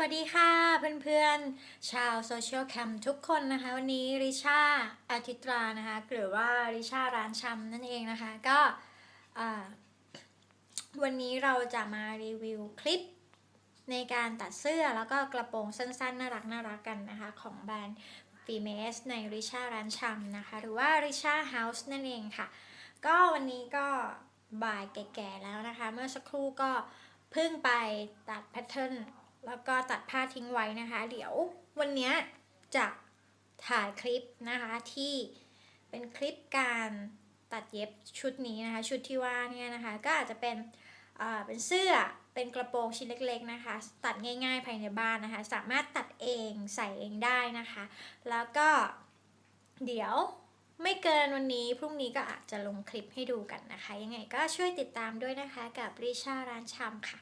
วัสดีค่ะเพื่อนๆ ชาวโซเชียลแคมทุกคนนะคะ วันนี้ริชาอาทิตรานะคะหรือว่าริชาร้านชำนั่นเองนะคะ ก็วันนี้เราจะมารีวิวคลิปในการตัดเสื้อแล้วก็กระโปรงสั้นๆ น่ารักน่ารักกันนะคะ ของแบรนด์ฟีเมสในริชาร้านชำนะคะ หรือว่าริชาเฮาส์นั่นเองค่ะ ก็วันนี้ก็บ่ายแก่ๆแล้วนะคะ เมื่อสักครู่ก็เพิ่งไปตัดแพทเทิร์น แล้วก็ตัดผ้าทิ้งไว้นะคะ เดี๋ยววันนี้จะถ่ายคลิปนะคะที่เป็นคลิปการตัดเย็บชุดนี้นะคะ ชุดที่ว่าเนี่ยนะคะ ก็อาจจะเป็นเป็นเสื้อเป็นกระโปรงชิ้นเล็ก ๆนะคะ ตัดง่ายๆภายในบ้านนะคะ สามารถตัดเองใส่เองได้นะคะ แล้วก็เดี๋ยวไม่เกินวันนี้พรุ่งนี้ก็อาจจะลงคลิปให้ดูกันนะคะ ยังไงก็ช่วยติดตามด้วยนะคะกับริชาร้านชำค่ะ